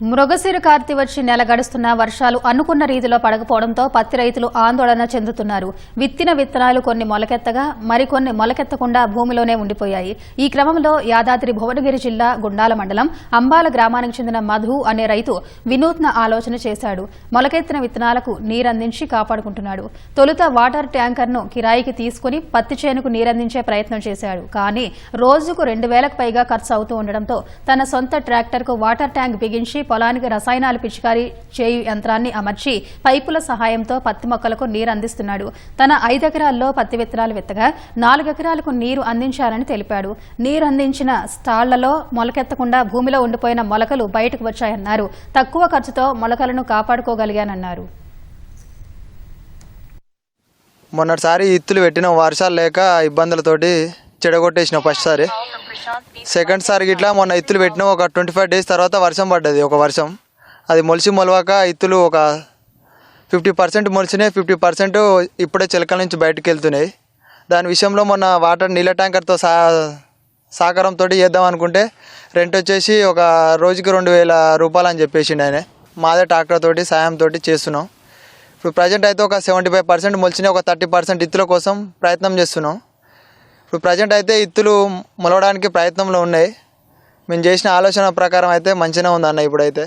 మృగశిర కార్తి వచ్చి నెల గడుస్తున్న వర్షాలు అనుకున్న రీతిలో పడకపోవడంతో పత్తి రైతులు ఆందోళన చెందుతున్నారు. విత్తిన విత్తనాలు కొన్ని మొలకెత్తగా మరికొన్ని మొలకెత్తకుండా భూమిలోనే ఉండిపోయాయి. ఈ క్రమంలో యాదాద్రి భువనగిరి జిల్లా గుండాల మండలం అంబాల గ్రామానికి చెందిన మధు అనే రైతు వినూత్న ఆలోచన చేశాడు. మొలకెత్తిన విత్తనాలకు నీరందించి కాపాడుకుంటున్నాడు. తొలుత వాటర్ ట్యాంకర్ను కిరాయికి తీసుకుని పత్తి చేనుకు నీరందించే ప్రయత్నం చేశాడు. కానీ రోజుకు రెండు వేలకు పైగా ఖర్చు అవుతూ ఉండడంతో తన సొంత ట్రాక్టర్కు వాటర్ ట్యాంక్ బిగించి పొలానికి రసాయనాలు పిచికారీ చేయు యంత్రాన్ని అమర్చి పైపుల సహాయంతో పత్తి మొక్కలకు నీరు అందిస్తున్నాడు. తన ఐదెకరాల్లో పత్తి విత్తనాలు విత్తగా నాలుగెకరాలకు నీరు అందించారని తెలిపాడు. నీరు అందించిన స్టాళ్ళలో మొలకెత్తకుండా భూమిలో ఉండిపోయిన మొలకలు బయటకు వచ్చాయన్నారు. తక్కువ ఖర్చుతో మొలకలను కాపాడుకోగలిగానన్నారు. మొన్నటిసారి ఇత్తులు పెట్టిన వర్షాలు లేక ఇబ్బందులతోటి చెడగొట్టేసిన ఫస్ట్ సారి. సెకండ్ సార్ ఇట్లా మొన్న ఇత్తులు పెట్టిన. ఒక ట్వంటీ ఫైవ్ డేస్ తర్వాత వర్షం పడ్డది ఒక వర్షం. అది మొలిసి మొలవాక ఇత్తులు ఒక ఫిఫ్టీ పర్సెంట్ మొలిచినాయి ఫిఫ్టీ పర్సెంట్ ఇప్పుడే చిలకల నుంచి బయటకు వెళ్తున్నాయి. దాని విషయంలో మొన్న వాటర్ నీళ్ళ ట్యాంకర్తో సా సహకారంతో చేద్దాం అనుకుంటే రెంట్ వచ్చేసి ఒక రోజుకి రెండు వేల రూపాయలు అని చెప్పేసిండు ఆయన. మాదే ట్రాక్టర్ తోటి సాయంతో చేస్తున్నాం. ఇప్పుడు ప్రజెంట్ అయితే ఒక సెవెంటీ ఫైవ్ పర్సెంట్ మొలిచిన ఒక థర్టీ పర్సెంట్ ఇత్తుల కోసం ప్రయత్నం చేస్తున్నాం. ఇప్పుడు ప్రజెంట్ అయితే ఇత్తులు మొలవడానికి ప్రయత్నంలో ఉన్నాయి. మేము చేసిన ఆలోచన ప్రకారం అయితే మంచిగానే ఉందన్న ఇప్పుడైతే.